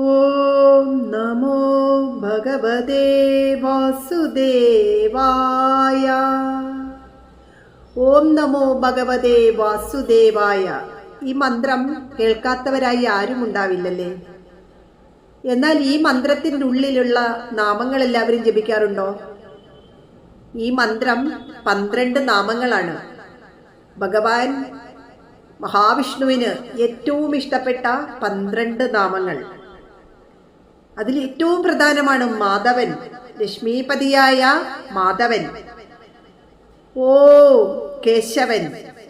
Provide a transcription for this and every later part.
ഓം നമോ ഭഗവതേ വാസുദേവായ. ഓം നമോ ഭഗവതേ വാസുദേവായ. ഈ മന്ത്രം കേൾക്കാത്തവരായി ആരും ഉണ്ടാവില്ലല്ലേ? എന്നാൽ ഈ മന്ത്രത്തിന്റെ ഉള്ളിലുള്ള നാമങ്ങൾ എല്ലാവരും ജപിക്കാറുണ്ടോ? ഈ മന്ത്രം പന്ത്രണ്ട് നാമങ്ങളാണ്. ഭഗവാൻ മഹാവിഷ്ണുവിന് ഏറ്റവും ഇഷ്ടപ്പെട്ട പന്ത്രണ്ട് നാമങ്ങൾ. അതിൽ ഏറ്റവും പ്രധാനമാണ് മാധവൻ ലക്ഷ്മീപതിയായ മാധവൻ. ഓ കേശവൻ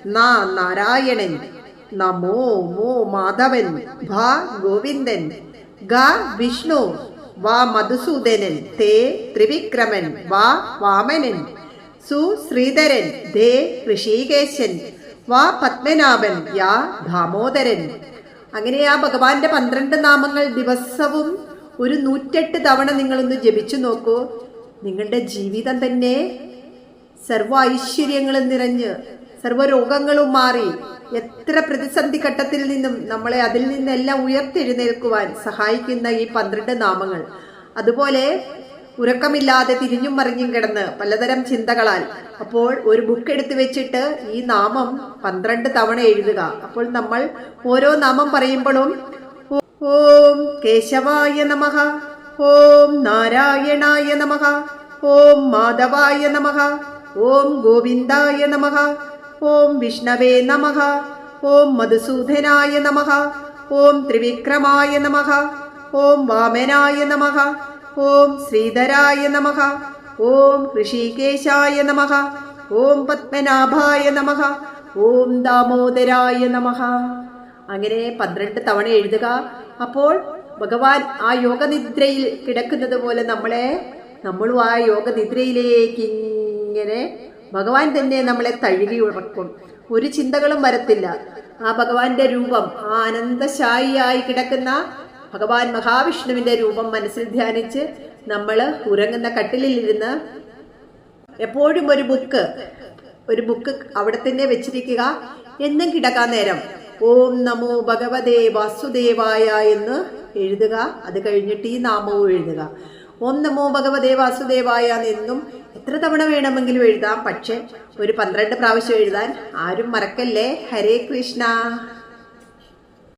നാ നാരായണൻ നമോ മോ മാധവൻ ഭാ ഗോവിന്ദൻ ഗ വിഷ്ണു വാ മധുസൂദനൻ തേ ത്രിവിക്രമൻ വാ വാമനൻ സു ശ്രീധരൻ ധേ ഋഷികേശൻ വാ പത്മനാഭൻ യാ ദാമോദരൻ. അങ്ങനെ ആ ഭഗവാന്റെ പന്ത്രണ്ട് നാമങ്ങൾ ദിവസവും ഒരു നൂറ്റെട്ട് തവണ നിങ്ങളൊന്ന് ജപിച്ചു നോക്കൂ. നിങ്ങളുടെ ജീവിതം തന്നെ സർവ ഐശ്വര്യങ്ങളും നിറഞ്ഞ് സർവരോഗങ്ങളും മാറി എത്ര പ്രതിസന്ധി ഘട്ടത്തിൽ നിന്നും നമ്മളെ അതിൽ നിന്നെല്ലാം ഉയർത്തെഴുന്നേൽക്കുവാൻ സഹായിക്കുന്ന ഈ പന്ത്രണ്ട് നാമങ്ങൾ. അതുപോലെ ഉറക്കമില്ലാതെ തിരിഞ്ഞും മറിഞ്ഞും കിടന്ന് പലതരം ചിന്തകളാൽ അപ്പോൾ ഒരു ബുക്ക് എടുത്തു വെച്ചിട്ട് ഈ നാമം പന്ത്രണ്ട് തവണ എഴുതുക. അപ്പോൾ നമ്മൾ ഓരോ നാമം പറയുമ്പോഴും ഓം കേശവായ നമ ഓം നാരായണായ നമ ഓം മാധവായ നമ ഓം ഗോവിന്ദായ നമ ഓം വിഷ്ണവേ നമ ഓം മധുസൂദനായ നമ ഓം ത്രിവിക്രമായ നമ ഓം വാമനായ നമ ഓം ശ്രീധരായ നമ ഓം ഋഷികേശായ നമ ഓം പത്മനാഭായ നമ ഓം ദാമോദരായ നമഃ അങ്ങനെ പന്ത്രണ്ട് തവണ എഴുതുക. അപ്പോൾ ഭഗവാൻ ആ യോഗനിദ്രയിൽ കിടക്കുന്നത് പോലെ നമ്മളെ നമ്മളും ആ യോഗനിദ്രയിലേക്ക് ഇങ്ങനെ ഭഗവാൻ തന്നെ നമ്മളെ തഴുകി ഉറക്കും. ഒരു ചിന്തകളും വരത്തില്ല. ആ ഭഗവാന്റെ രൂപം ആ അനന്തശായിയായി കിടക്കുന്ന ഭഗവാൻ മഹാവിഷ്ണുവിന്റെ രൂപം മനസ്സിൽ ധ്യാനിച്ച് നമ്മൾ ഉറങ്ങുന്ന കട്ടിലിരുന്ന് എപ്പോഴും ഒരു ബുക്ക് ഒരു ബുക്ക് അവിടെ തന്നെ വെച്ചിരിക്കുക. എന്നും കിടക്കാൻ നേരം ഓം നമോ ഭഗവതേ വാസുദേവായ എന്ന് എഴുതുക. അത് കഴിഞ്ഞിട്ട് ഈ നാമവും എഴുതുക. ഓം നമോ ഭഗവതേ വാസുദേവായ എന്നും എത്ര തവണ വേണമെങ്കിലും എഴുതാം. പക്ഷെ ഒരു പന്ത്രണ്ട് പ്രാവശ്യം എഴുതാൻ ആരും മറക്കല്ലേ? ഹരേ കൃഷ്ണ.